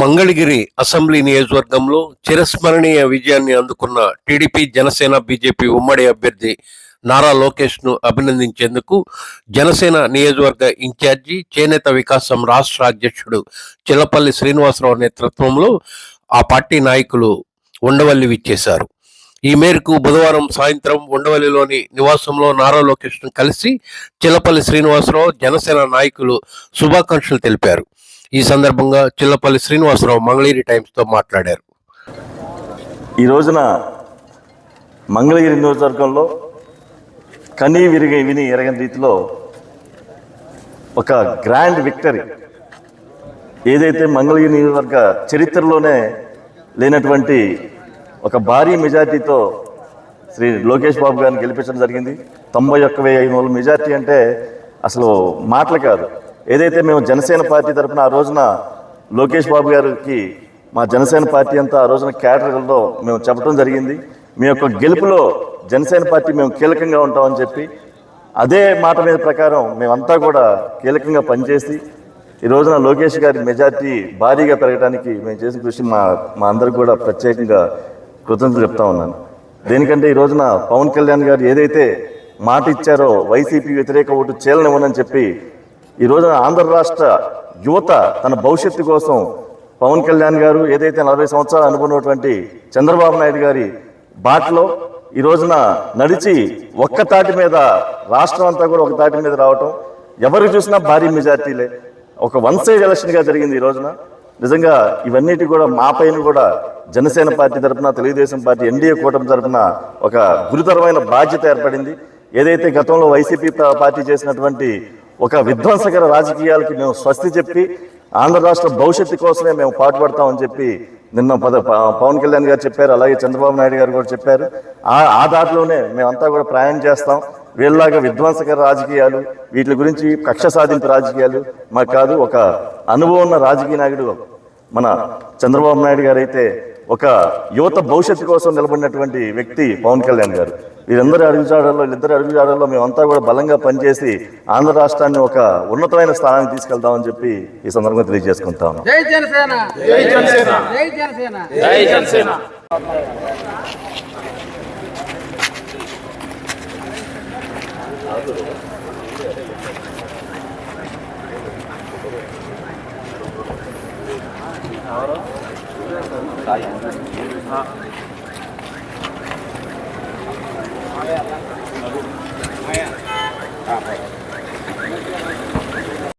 Mangalagiri assembly నియోజకవర్గంలో చిరస్మరణీయ విజయాన్ని అందుకున్న టీడీపీ జనసేన బీజేపీ ఉమ్మడి అభ్యర్థి నారా లోకేష్ను అభినందించేందుకు జనసేన నియోజకవర్గ ఇన్ఛార్జి చేనేత వికాసం రాష్ట్ర అధ్యక్షుడు చిల్లపల్లి శ్రీనివాసరావు నేతృత్వంలో ఆ పార్టీ నాయకులు ఉండవల్లి విచ్చేశారు. ఈ మేరకు బుధవారం సాయంత్రం ఉండవల్లిలోని నివాసంలో నారా లోకేష్ను కలిసి చిల్లపల్లి శ్రీనివాసరావు జనసేన నాయకులు శుభాకాంక్షలు తెలిపారు. ఈ సందర్భంగా చిల్లపల్లి శ్రీనివాసరావు మంగళగిరి టైమ్స్తో మాట్లాడారు. ఈ రోజున మంగళగిరి నియోజకవర్గంలో కనీ విరిగి విని ఎరగని రీతిలో ఒక గ్రాండ్ విక్టరీ ఏదైతే మంగళగిరి నియోజకవర్గ చరిత్రలోనే లేనటువంటి ఒక భారీ మెజార్టీతో శ్రీ లోకేష్ బాబు గారిని గెలిపించడం జరిగింది. తొంభై ఒక్క వెయ్యి ఐదు వందల మెజార్టీ అంటే అసలు మాటలు కాదు. ఏదైతే మేము జనసేన పార్టీ తరఫున ఆ రోజున లోకేష్ బాబు గారికి మా జనసేన పార్టీ అంతా ఆ రోజున క్యాటర్లో మేము చెప్పడం జరిగింది. మీ యొక్క గెలుపులో జనసేన పార్టీ మేము కీలకంగా ఉంటామని చెప్పి అదే మాట మీద ప్రకారం మేమంతా కూడా కీలకంగా పనిచేసి ఈ రోజున లోకేష్ గారి మెజార్టీ భారీగా పెరగడానికి మేము చేసిన కృషి మా మా అందరికి కూడా ప్రత్యేకంగా కృతజ్ఞతలు చెప్తా ఉన్నాను. దేనికంటే ఈ రోజున పవన్ కళ్యాణ్ గారు ఏదైతే మాట ఇచ్చారో వైసీపీ వ్యతిరేక ఓటు చేయలనివ్వనని చెప్పి ఈ రోజున ఆంధ్ర రాష్ట్ర యువత తన భవిష్యత్తు కోసం పవన్ కళ్యాణ్ గారు ఏదైతే నలభై సంవత్సరాలు అనుకున్నటువంటి చంద్రబాబు నాయుడు గారి బాటలో ఈ రోజున నడిచి ఒక్క తాటి మీద రాష్ట్రం అంతా కూడా ఒక తాటి మీద రావటం ఎవరు చూసినా భారీ మెజార్టీలే. ఒక వన్ సైడ్ ఎలక్షన్గా జరిగింది ఈ రోజున. నిజంగా ఇవన్నిటి కూడా మా పైన కూడా జనసేన పార్టీ తరఫున తెలుగుదేశం పార్టీ ఎన్డీఏ కూటమి తరఫున ఒక గురుతరమైన బాధ్యత ఏర్పడింది. ఏదైతే గతంలో వైసీపీ పార్టీ చేసినటువంటి ఒక విధ్వంసకర రాజకీయాలకి మేము స్వస్తి చెప్పి ఆంధ్ర రాష్ట్ర భవిష్యత్తు కోసమే మేము పాటుపడతామని చెప్పి నిన్న పద ప- పవన్ కళ్యాణ్ గారు చెప్పారు అలాగే చంద్రబాబు నాయుడు గారు కూడా చెప్పారు. ఆ ఆ దారిలోనే మేమంతా కూడా ప్రయాణం చేస్తాం. వీళ్ళలాగా విధ్వంసకర రాజకీయాలు వీటి గురించి కక్ష సాధింపు రాజకీయాలు మాకు కాదు ఒక అనుభవం ఉన్న రాజకీయ నాయకుడు మన చంద్రబాబు నాయుడు గారు అయితే ఒక యువత భవిష్యత్తు కోసం నిలబడినటువంటి వ్యక్తి పవన్ కళ్యాణ్ గారు. వీరందరి అడుగుజాడల్లో వీళ్ళిద్దరి అడుగుజాడల్లో మేమంతా కూడా బలంగా పనిచేసి ఆంధ్ర రాష్ట్రాన్ని ఒక ఉన్నతమైన స్థానానికి తీసుకెళ్తామని చెప్పి ఈ సందర్భంగా తెలియజేసుకుంటాను Saya akan.